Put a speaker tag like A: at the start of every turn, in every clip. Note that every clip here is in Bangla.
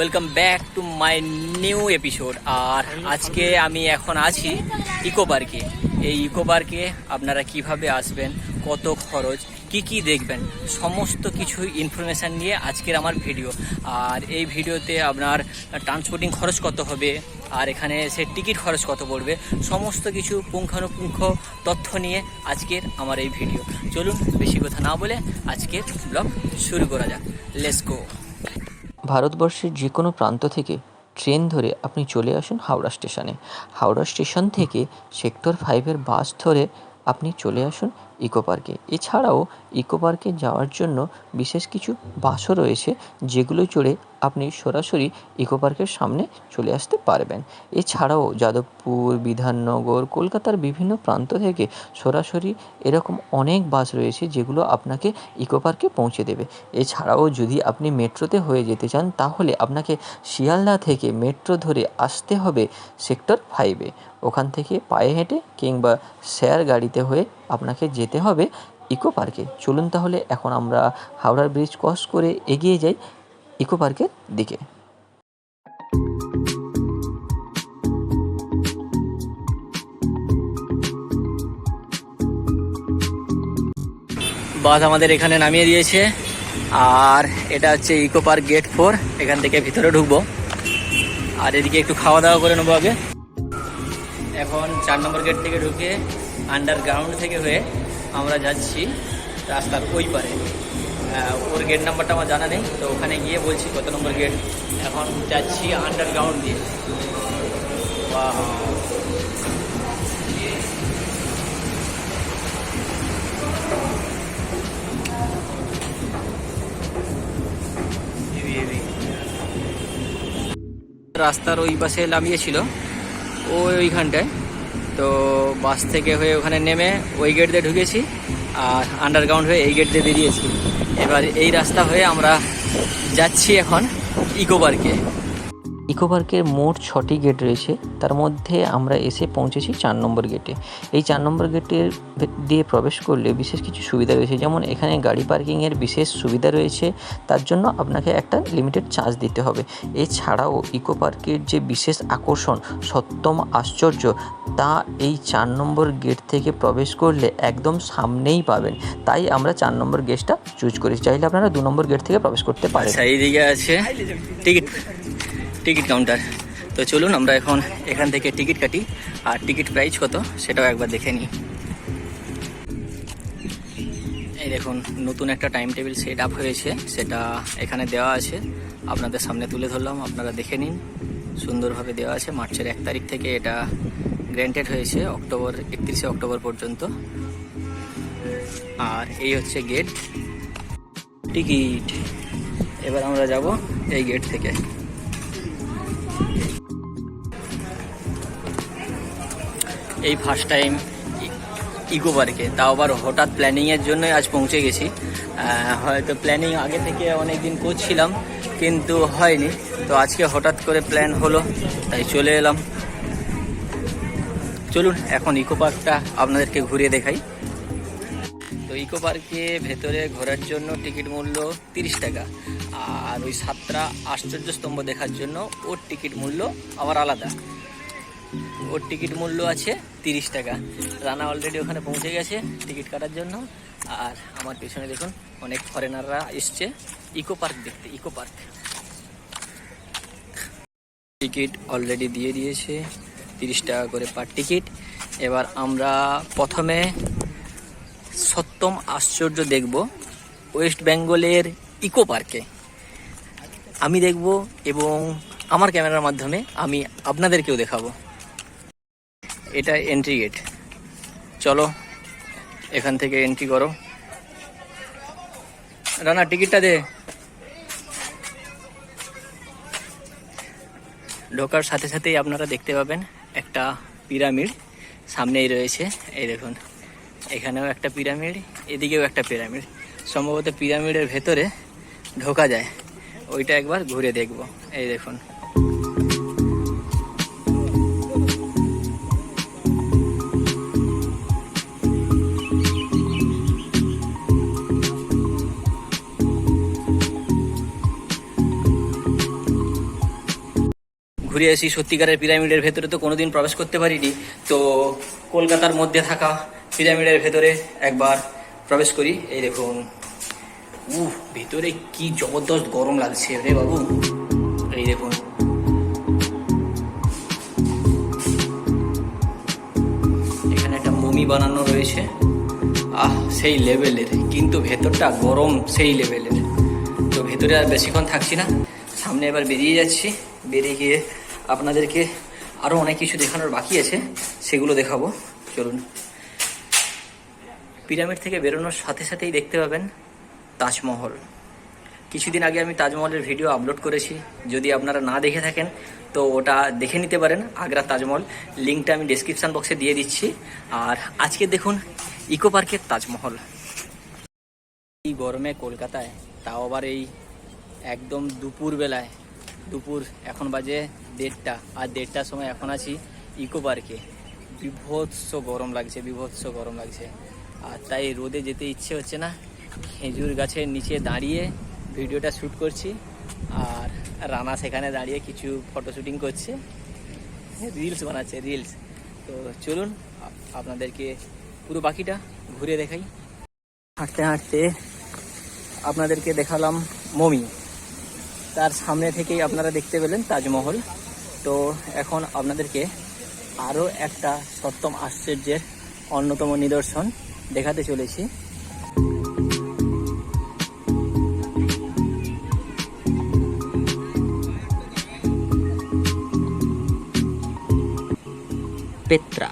A: Welcome back to my new episode আর আজকে আমি এখন আছি ইকো পার্কে এই ইকো পার্কে আপনারা কীভাবে আসবেন, কত খরচ, কি কি দেখবেন, সমস্ত কিছু ইনফরমেশান নিয়ে আজকের আমার ভিডিও আর এই ভিডিওতে আপনার ট্রান্সপোর্টিং খরচ কত হবে, আর এখানে সে টিকিট খরচ কত পড়বে, সমস্ত কিছু পুঙ্খানুপুঙ্খ তথ্য নিয়ে আজকের আমার এই ভিডিও চলুন, বেশি কথা না বলে আজকের ব্লগ শুরু করা যাক। লেটস গো
B: ভারতবর্ষের যে কোনো প্রান্ত থেকে ট্রেন ধরে আপনি চলে আসুন হাওড়া স্টেশনে। হাওড়া স্টেশন থেকে সেক্টর ফাইভের বাস ধরে আপনি চলে আসুন ইকো পার্কে। এছাড়াও ইকো পার্কে যাওয়ার জন্য বিশেষ কিছু বাসও রয়েছে যেগুলো চড়ে আপনি সরাসরি ইকো পার্কের সামনে চলে আসতে পারবেন। এছাড়াও যাদবপুর, বিধাননগর, কলকাতার বিভিন্ন প্রান্ত থেকে সরাসরি এরকম অনেক বাস রয়েছে যেগুলো আপনাকে ইকো পার্কে পৌঁছে দেবে। এছাড়াও যদি আপনি মেট্রোতে হয়ে যেতে চান, তাহলে আপনাকে শিয়ালদা থেকে মেট্রো ধরে আসতে হবে সেক্টর ফাইভে। ওখান থেকে পায়ে হেঁটে কিংবা শেয়ার গাড়িতে হয়ে আপনাকে যেতে হবে ইকো পার্কে। চলুন তাহলে এখন আমরা হাওড়ার ব্রিজ ক্রস করে এগিয়ে যাই। ইকো পার্কের দিকে।
A: বাস আমাদের এখানে নামিয়ে দিয়েছে, আর এটা হচ্ছে ইকো পার্ক গেট ফোর, এখান থেকে ভিতরে ঢুকবো। আর এদিকে একটু খাওয়া দাওয়া করে নেব আগে। এখন চার নম্বর গেট থেকে ঢুকে আন্ডারগ্রাউন্ড থেকে হয়ে আমরা যাচ্ছি রাস্তার ওই পারে। ওর গেট নাম্বারটা আমার জানা নেই, তো ওখানে গিয়ে বলছি কত নম্বর গেট এখন যাচ্ছি আন্ডারগ্রাউন্ড দিয়ে। রাস্তার ওই পাশে নামিয়েছিল ওই ওইখানটায়। তো বাস থেকে হয়ে ওখানে নেমে ওই গেট দিয়ে ঢুকেছি, আর আন্ডারগ্রাউন্ড হয়ে এই গেট দিয়ে বেরিয়েছি। এবার এই রাস্তা হয়ে আমরা যাচ্ছি এখন ইকো পার্কে
B: ইকো পার্কের মোট ছটি গেট রয়েছে। তার মধ্যে আমরা এসে পৌঁছেছি চার নম্বর গেটে। এই চার নম্বর গেটের দিয়ে প্রবেশ করলে বিশেষ কিছু সুবিধা রয়েছে। যেমন এখানে গাড়ি পার্কিংয়ের বিশেষ সুবিধা রয়েছে। তার জন্য আপনাকে একটা লিমিটেড চার্জ দিতে হবে। এছাড়াও ইকো পার্কের যে বিশেষ আকর্ষণ সপ্তম আশ্চর্য তা এই চার নম্বর গেট থেকে প্রবেশ করলে একদম সামনেই পাবেন। তাই আমরা চার নম্বর গেটটা চুজ করেছি। চাইলে আপনারা দু নম্বর গেট থেকে প্রবেশ করতে পারেন।
A: আচ্ছা এইদিকে আছে। Ticket ticket counter. তো চলুন আমরা এখন এখান থেকে টিকিট কাটি, আর টিকিট প্রাইস কত সেটাও একবার দেখে নিই। এই দেখুন, নতুন একটা টাইম টেবিল সেট আপ হয়েছে, সেটা এখানে দেওয়া আছে। আপনাদের সামনে তুলে ধরলাম, আপনারা দেখে নিন। সুন্দরভাবে দেওয়া আছে, মার্চের এক তারিখ থেকে এটা গ্র্যান্টেড হয়েছে, অক্টোবর, একত্রিশে অক্টোবর পর্যন্ত। আর এই হচ্ছে গেট টিকিট। এবার আমরা যাব এই গেট থেকে। এই ফার্স্ট টাইম ইকো পার্কে তাও আবার হঠাৎ প্ল্যানিংয়ের জন্যই আজ পৌঁছে গেছি। হয়তো প্ল্যানিং আগে থেকে অনেক দিন করছিলাম, কিন্তু হয়নি। তো আজকে হঠাৎ করে প্ল্যান হলো, তাই চলে এলাম। চলুন, এখন ইকো পার্কটা আপনাদেরকে ঘুরিয়ে দেখাই। তো ইকো পার্কে ভেতরে ঘোরার জন্য টিকিট মূল্য তিরিশ টাকা। আর ওই সাতটা আশ্চর্য স্তম্ভ দেখার জন্য ওর টিকিট মূল্য আবার আলাদা। ওর টিকিট মূল্য আছে তিরিশ টাকা। রানা অলরেডি ওখানে পৌঁছে গেছে টিকিট কাটার জন্য। আর আমার পেছনে দেখুন, অনেক ফরেনাররা এসছে। ইকো পার্ক দেখতে ইকো পার্ক টিকিট অলরেডি দিয়ে দিয়েছে, তিরিশ টাকা করে পার টিকিট এবার আমরা প্রথমে সপ্তম আশ্চর্য দেখব ওয়েস্ট বেঙ্গলের ইকো পার্কে আমি দেখব এবং আমার ক্যামেরার মাধ্যমে আমি আপনাদেরকেও দেখাবো। এটা এন্ট্রি গেট চলো, এখান থেকে এন্ট্রি করো। রানা, টিকিটটা দে। ঢোকার সাথে সাথেই আপনারা দেখতে পাবেন একটা পিরামিড সামনেই রয়েছে। এই দেখুন, এখানেও একটা পিরামিড, এদিকেও একটা পিরামিড। সম্ভবত পিরামিডের ভেতরে ঢোকা যায়। ওইটা একবার ঘুরে দেখব। এই দেখুন ঘুরে আসি, সত্যিকারের পিরামিডের ভেতরে তো কোনোদিন প্রবেশ করতে পারিনি। তো কলকাতার মধ্যে থাকা পিরামিডের ভেতরে একবার প্রবেশ করি। এই দেখুন। উহ ভেতরে কি জবরদস্ত গরম লাগছে রে বাবু। এই দেখুন। এখানে একটা মমি বানানো রয়েছে। আহ, সেই লেভেলের। কিন্তু ভেতরটা গরম সেই লেভেলের। তো ভেতরে আর বেশিক্ষণ থাকছি না। সামনে এবার বেরিয়ে যাচ্ছি। বেরিয়ে গিয়ে আপনাদেরকে আরও অনেক কিছু দেখানোর বাকি আছে, সেগুলো দেখাবো। চলুন। পিরামিড থেকে বেরোনোর সাথে সাথেই দেখতে পাবেন তাজমহল। কিছুদিন আগে আমি তাজমহলের ভিডিও আপলোড করেছি। যদি আপনারা না দেখে থাকেন, তো ওটা দেখে নিতে পারেন, আগ্রা তাজমহল। লিঙ্কটা আমি ডেসক্রিপশান বক্সে দিয়ে দিচ্ছি। আর আজকে দেখুন ইকো পার্কের তাজমহল। এই গরমে কলকাতায়, তাও আবার এই একদম দুপুর বেলায় দুপুর এখন বাজে দেড়টা। আর দেড়টার সময় এখন আছি ইকো পার্কে। বিভৎস গরম লাগছে, বিভৎস গরম লাগছে। আর তাই রোদে যেতে ইচ্ছে হচ্ছে না। খেজুর গাছের নিচে দাঁড়িয়ে ভিডিওটা শ্যুট করছি। আর রানা সেখানে দাঁড়িয়ে কিছু ফটো শ্যুটিং করছে। রিলস বানাচ্ছে রিলস তো চলুন, আপনাদেরকে পুরো বাকিটা ঘুরে দেখাই। হাঁটতে হাঁটতে আপনাদেরকে দেখালাম মমি। তার সামনে থেকেই আপনারা দেখতে পেলেন তাজমহল। তো এখন আপনাদেরকে আরও একটা সপ্তম আশ্চর্যের অন্যতম নিদর্শন দেখাতে চলেছি।
B: পেত্রা,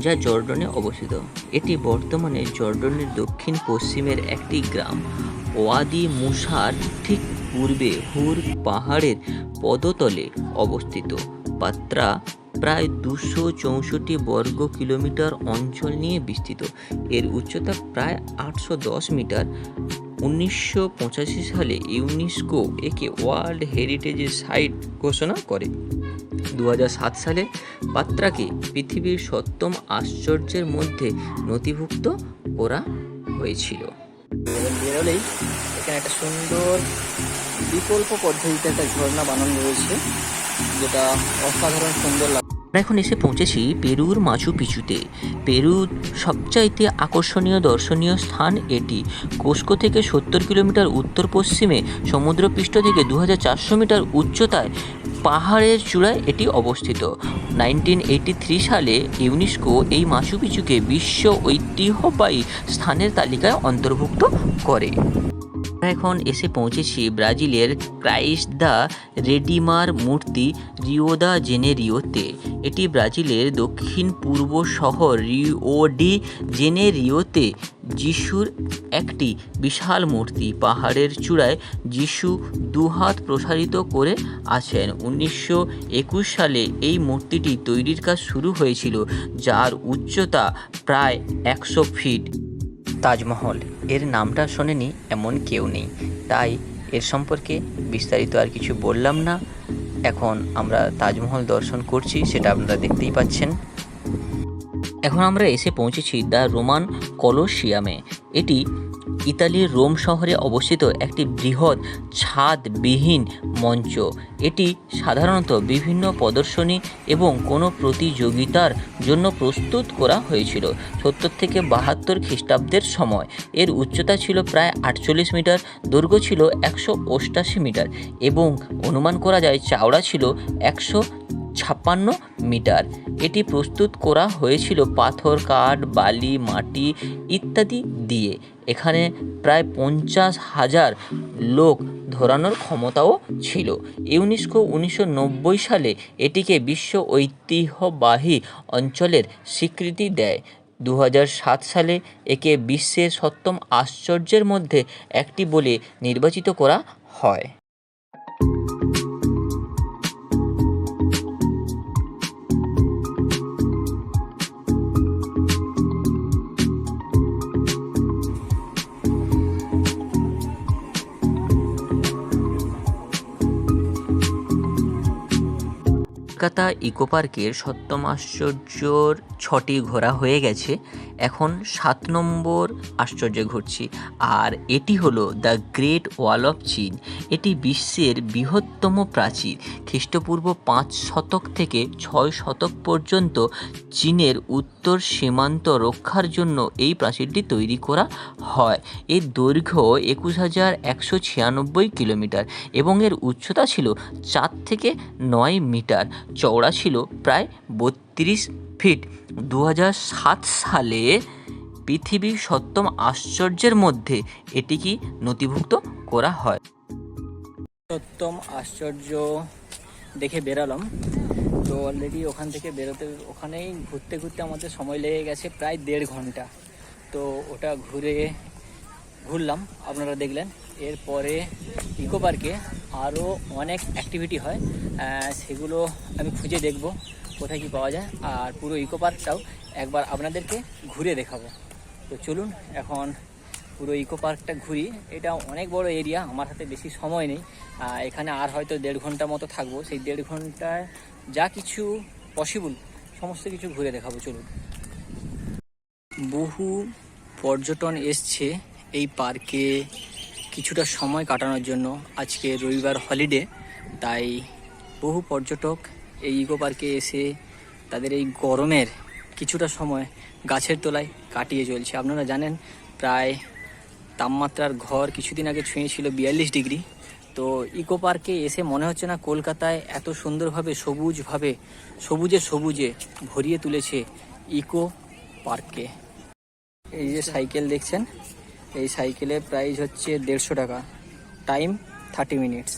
B: যা জর্ডনে অবস্থিত। এটি বর্তমানে জর্ডনের দক্ষিণ পশ্চিমের একটি গ্রাম। ওয়াদি মুসার ঠিক পূর্বে হুর পাহাড়ের পদতলে অবস্থিত। পাত্রা প্রায় দুশো চৌষট্টি বর্গ কিলোমিটার অঞ্চল নিয়ে বিস্তৃত। এর উচ্চতা প্রায় আটশো দশ মিটার। উনিশশো পঁচাশি সালে ইউনেস্কো একে ওয়ার্ল্ড হেরিটেজের সাইট ঘোষণা করে। দু হাজার সাত সালে পাত্রাকে পৃথিবীর সপ্তম আশ্চর্যের মধ্যে নথিভুক্ত করা হয়েছিল।
A: বেরোলেই এখানে একটা সুন্দর বিকল্প পদ্ধতিতে একটা ঝর্ণা বানানো রয়েছে, যেটা অসাধারণ সুন্দর লাগে
B: আমরা এখন এসে পৌঁছেছি পেরুর মাচু পিচুতে। পেরুর সবচাইতে আকর্ষণীয় দর্শনীয় স্থান এটি। কোস্কো থেকে সত্তর কিলোমিটার উত্তর পশ্চিমে, সমুদ্রপৃষ্ঠ থেকে দু হাজার চারশো মিটার উচ্চতায়, পাহাড়ের চূড়ায় এটি অবস্থিত। নাইনটিন সালে ইউনেস্কো এই মাচু পিচুকে বিশ্ব ঐতিহ্যবাহী স্থানের তালিকায় অন্তর্ভুক্ত করে। এখন এসে পৌঁছেছি ব্রাজিলের ক্রাইস্ট দ্য রেডিমার মূর্তি রিও দা জেনেরিওতে। এটি ব্রাজিলের দক্ষিণ পূর্ব শহর রিও ডি জেনেরিওতে। যিশুর একটি বিশাল মূর্তি পাহাড়ের চূড়ায় যিশু দুহাত প্রসারিত করে আছেন। উনিশশো একুশ সালে এই মূর্তিটি তৈরির কাজ শুরু হয়েছিল, যার উচ্চতা প্রায় একশো ফিট। তাজমহল। এর নামটা শোনেনি, এমন কেউ নেই। তাই এর সম্পর্কে বিস্তারিত আর কিছু বললাম না। এখন আমরা তাজমহল দর্শন করছি, সেটা আপনারা দেখতেই পাচ্ছেন। এখন আমরা এসে পৌঁছেছি দ্য রোমান কলোসিয়ামে এটি ইতালির রোম শহরে অবস্থিত একটি বৃহৎ ছাদবিহীন মঞ্চ। এটি সাধারণত বিভিন্ন প্রদর্শনী এবং কোনো প্রতিযোগিতার জন্য প্রস্তুত করা হয়েছিল। সত্তর থেকে বাহাত্তর খ্রিস্টাব্দের সময়। এর উচ্চতা ছিল প্রায় আটচল্লিশ মিটার, দৈর্ঘ্য ছিল একশো অষ্টাশি মিটার এবং অনুমান করা যায় চাওড়া ছিল একশো ছাপ্পান্ন মিটার। এটি প্রস্তুত করা হয়েছিল পাথর, কাঠ, বালি, মাটি ইত্যাদি দিয়ে। এখানে প্রায় পঞ্চাশ হাজার লোক ধরানোর ক্ষমতাও ছিল। ইউনেস্কো উনিশশো নব্বই সালে এটিকে বিশ্ব ঐতিহ্যবাহী অঞ্চলের স্বীকৃতি দেয়। দু সালে একে বিশ্বের সপ্তম আশ্চর্যের মধ্যে একটি বলে নির্বাচিত করা হয়। কলকাতা ইকো পার্কের সপ্তম আশ্চর্যর ছটি ঘোরা হয়ে গেছে। এখন সাত নম্বর আশ্চর্যে ঘুরছি। আর এটি হলো দ্য গ্রেট ওয়াল অফ চীন। এটি বিশ্বের বৃহত্তম প্রাচীর। খ্রিস্টপূর্ব পাঁচ শতক থেকে ছয় শতক পর্যন্ত চীনের উত্তর সীমান্ত রক্ষার জন্য এই প্রাচীরটি তৈরি করা হয়। এর দৈর্ঘ্য একুশ হাজার একশো ছিয়ানব্বই কিলোমিটার এবং এর উচ্চতা ছিল চার থেকে নয় মিটার। চওড়া ছিল প্রায় বত্রিশ ফিট। দু সালে পৃথিবীর সপ্তম আশ্চর্যের মধ্যে এটি কি নথিভুক্ত করা হয়।
A: সপ্তম আশ্চর্য দেখে বেরালাম। তো অলরেডি ওখান থেকে বেরোতে, ওখানেই ঘুরতে ঘুরতে আমাদের সময় লেগে গেছে প্রায় দেড় ঘণ্টা। তো ওটা ঘুরে ঘুরলাম, আপনারা দেখলেন। এরপরে ইকো পার্কে আরও অনেক অ্যাক্টিভিটি হয় সেগুলো আমি খুঁজে দেখব, কোথায় কি পাওয়া যায়। আর পুরো ইকো পার্কটাও একবার আপনাদেরকে ঘুরে দেখাবো। তো চলুন এখন পুরো ইকো পার্কটা ঘুরি। এটা অনেক বড় এরিয়া আমার হাতে বেশি সময় নেই। এখানে আর হয়তো দেড় ঘণ্টা মতো থাকব। সেই দেড় ঘন্টায় যা কিছু পসিবল সমস্ত কিছু ঘুরে দেখাবো। চলুন। বহু পর্যটন এসছে এই পার্কে কিছুটা সময় কাটানোর জন্য আজকে রবিবার হলিডে তাই বহু পর্যটক এই ইকো পার্কে এসে তাদের এই গরমের কিছুটা সময় গাছের তলায় কাটিয়ে চলছে। আপনারা জানেন প্রায় তাপমাত্রার ঘর কিছুদিন আগে ছুঁয়েছিল বিয়াল্লিশ ডিগ্রি। তো ইকো পার্কে এসে মনে হচ্ছে না কলকাতায় এত সুন্দরভাবে সবুজভাবে সবুজে সবুজে ভরিয়ে তুলেছে ইকো পার্ককে এই যে সাইকেল দেখছেন এই সাইকেলের প্রাইস হচ্ছে দেড়শো টাকা। টাইম থার্টি মিনিটস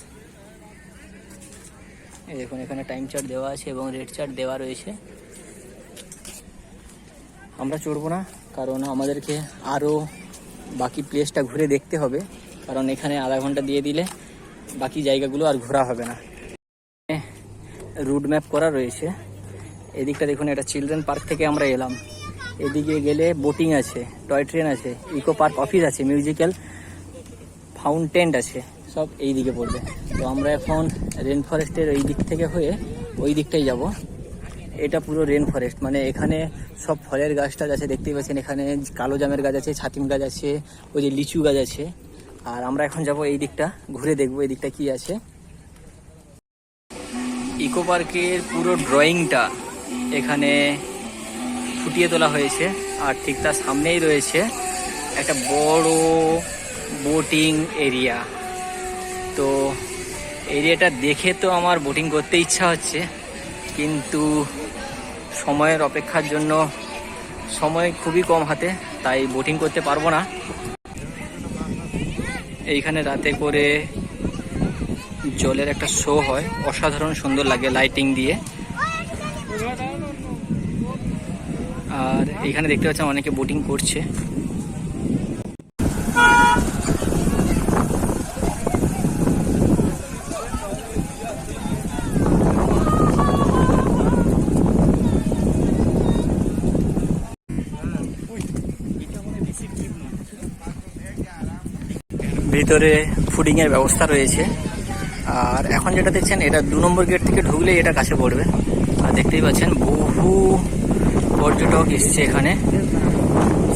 A: দেখুন, এখানে টাইম চার্ট দেওয়া আছে এবং রেড চার্ট দেওয়া রয়েছে। আমরা চড়বো না, কারণ আমাদেরকে আরও বাকি প্লেসটা ঘুরে দেখতে হবে। কারণ এখানে আধা ঘণ্টা দিয়ে দিলে বাকি জায়গাগুলো আর ঘোরা হবে না। রুট ম্যাপ করা রয়েছে। এদিকটা দেখুন, এটা চিলড্রেন পার্ক থেকে আমরা এলাম। এদিকে গেলে বোটিং আছে টয় ট্রেন আছে ইকো পার্ক অফিস আছে মিউজিক্যাল ফাউন্টেন আছে, সব এই দিকে পড়বে। তো আমরা এখন রেন ফরেস্টের ওই দিক থেকে হয়ে ওই দিকটাই যাব। এটা পুরো রেন ফরেস্ট মানে এখানে সব ফলের গাছ টাছ আছে, দেখতেই পাচ্ছেন, এখানে কালো জামের গাছ আছে, ছাতিম গাছ আছে, ওই যে লিচু গাছ আছে। আর আমরা এখন যাব এই দিকটা, ঘুরে দেখব এই দিকটা কি আছে। ইকো পার্কের পুরো ড্রয়িংটা এখানে ফুটিয়ে তোলা হয়েছে। আর ঠিক তার সামনেই রয়েছে একটা বড় বোটিং এরিয়া তো এরিয়াটা দেখে তো আমার বোটিং করতে ইচ্ছা হচ্ছে, কিন্তু সময়ের অপেক্ষার জন্য সময় খুবই কম হাতে, তাই বোটিং করতে পারব না। এইখানে রাতে করে জলের একটা শো হয়, অসাধারণ সুন্দর লাগে লাইটিং দিয়ে। আর এখানে দেখতে পাচ্ছেন অনেকে বোটিং করছে। ভিতরে ফুডিং এর ব্যবস্থা রয়েছে। আর এখন যেটা দেখছেন, এটা দু নম্বর গেট থেকে ঢুকলে এটা কাছে পড়বে। আর দেখতেই পাচ্ছেন বহু পর্যটক এসছে এখানে।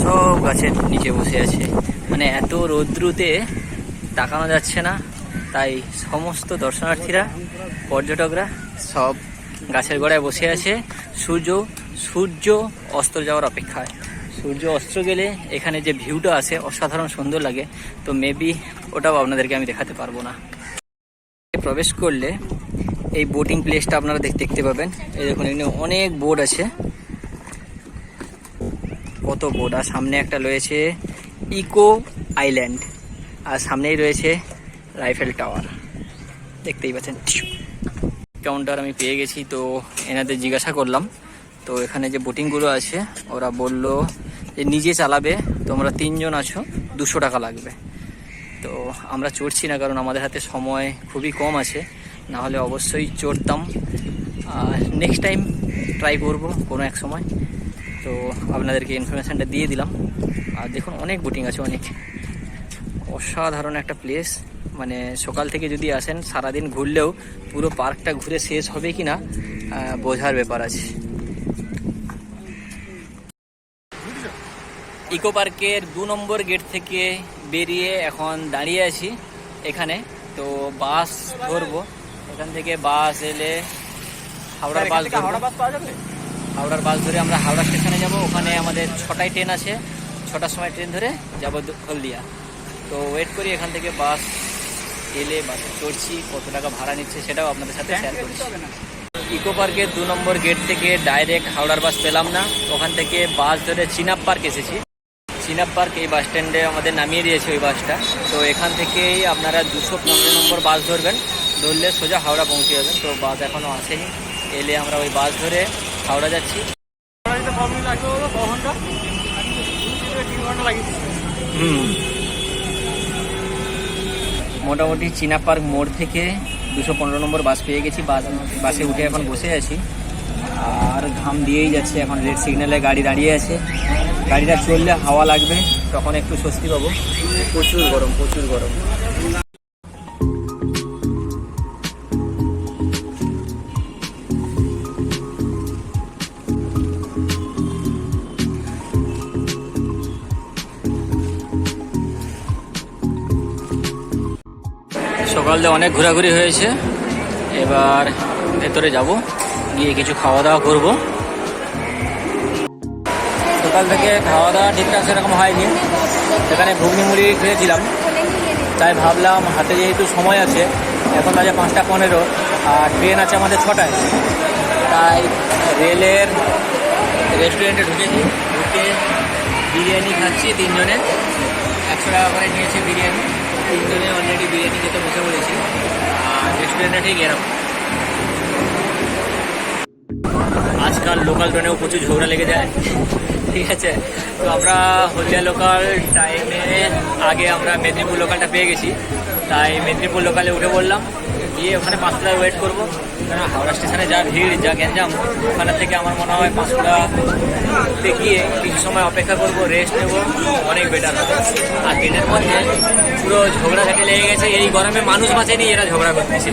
A: সব গাছের নিচে বসে আছে। মানে এত রৌদ্রুতে তাকানো যাচ্ছে না। তাই সমস্ত দর্শনার্থীরা, পর্যটকরা সব গাছের গোড়ায় বসে আছে। সূর্য সূর্য অস্ত যাওয়ার অপেক্ষায়। সূর্য অস্ত গেলে এখানে যে ভিউটা আছে অসাধারণ সুন্দর লাগে। তো মেবি ওটাও আপনাদেরকে আমি দেখাতে পারব না। প্রবেশ করলে এই বোটিং প্লেসটা আপনারা দেখতে পাবেন। এই দেখুন, এখানে অনেক বোট আছে। কত বোর্ড আর সামনে একটা রয়েছে ইকো আইল্যান্ড। আর সামনেই রয়েছে রাইফেল টাওয়ার। দেখতেই পাচ্ছেন। কাউন্টার আমি পেয়ে গেছি, তো এনাদের জিজ্ঞাসা করলাম। তো এখানে যে বোটিংগুলো আছে, ওরা বলল যে নিজে চালাবে, তোমরা তিনজন আছো, দুশো টাকা লাগবে। তো আমরা চড়ছি না, কারণ আমাদের হাতে সময় খুবই কম আছে। না হলে অবশ্যই চড়তাম। আর নেক্সট টাইম ট্রাই করব কোনো এক সময়। তো আপনাদেরকে ইনফরমেশানটা দিয়ে দিলাম। আর দেখুন অনেক বোটিং আছে অনেক। অসাধারণ একটা প্লেস মানে সকাল থেকে যদি আসেন সারাদিন ঘুরলেও পুরো পার্কটা ঘুরে শেষ হবে কি না বোঝার ব্যাপার আছে। ইকো পার্কের দু নম্বর গেট থেকে বেরিয়ে এখন দাঁড়িয়ে আছি এখানে। তো বাস ধরবো। এখান থেকে বাস এলে হাওড়ার বাস ধরবো। হাওড়ার বাস ধরে আমরা হাওড়া স্টেশনে যাব। ওখানে আমাদের ছটায় ট্রেন আছে। ছটার সময় ট্রেন ধরে যাব হলদিয়া। তো ওয়েট করি এখান থেকে বাস এলে বাসে চড়ছি কত টাকা ভাড়া নিচ্ছে সেটাও আপনাদের সাথে শেয়ার করছি। ইকো পার্কের দু নম্বর গেট থেকে ডাইরেক্ট হাওড়ার বাস পেলাম না। ওখান থেকে বাস ধরে চিনাপ পার্ক এসেছি। চিনাপ পার্ক এই বাস স্ট্যান্ডে আমাদের নামিয়ে দিয়েছে ওই বাসটা। তো এখান থেকেই আপনারা দুশো পনেরো নম্বর বাস ধরবেন। ধরলে সোজা হাওড়া পৌঁছে যাবেন। তো বাস এখনও আসেনি। এলে আমরা ওই বাস ধরে হাওড়া যাচ্ছি। মোটামুটি চীনা পার্ক মোড় থেকে দুশো পনেরো নম্বর বাস পেয়ে গেছি। বাস, বাসে উঠে এখন বসে আছি। আর ঘাম দিয়েই যাচ্ছে এখন। রেড সিগন্যালে গাড়ি দাঁড়িয়ে আছে। গাড়িটা চললে হাওয়া লাগবে। তখন একটু স্বস্তি পাবো। প্রচুর গরম প্রচুর গরম। সকাল দিয়ে অনেক ঘোরাঘুরি হয়েছে। এবার ভেতরে যাব, গিয়ে কিছু খাওয়া দাওয়া করব। সকাল থেকে খাওয়া দাওয়া ঠিকঠাক সেরকম হয়নি। সেখানে ঘুগনি মুড়ি খেয়েছিলাম। তাই ভাবলাম হাতে যেহেতু সময় আছে, এখন বাজে পাঁচটা পনেরো, আর ট্রেন আছে আমাদের ছটায়। তাই রেলের রেস্টুরেন্টে ঢুকেছি। ঢুকে বিরিয়ানি খাচ্ছি তিনজনে। একশো টাকা করে নিয়েছে বিরিয়ানি। তিনজনে অলরেডি বিরিয়ানি খেতে বসে পড়েছি। আর রেস্টুরেন্টটা ঠিক এরকম। আজকাল লোকাল ট্রেনেও প্রচুর ঝগড়া লেগে যায়। ঠিক আছে? তো আমরা হলদিয়া লোকাল টাইমে আগে আমরা মেদিনীপুর লোকালটা পেয়ে গেছি। তাই মেদিনীপুর লোকালে উঠে পড়লাম। গিয়ে ওখানে পাঁচটায় ওয়েট করব। হাওড়া স্টেশনে যা ভিড়, যা গ্যাঞ্জাম, ওখানে থেকে আমার মনে হয় পাঁচটাতে গিয়ে কিছু সময় অপেক্ষা করব রেস্ট নেব, অনেক বেটার হবে। আর গেটের মধ্যে পুরো ঝগড়া ঘাটে লেগে গেছে, এই গরমে মানুষ বাঁচেনি, এরা ঝগড়া করতেছে।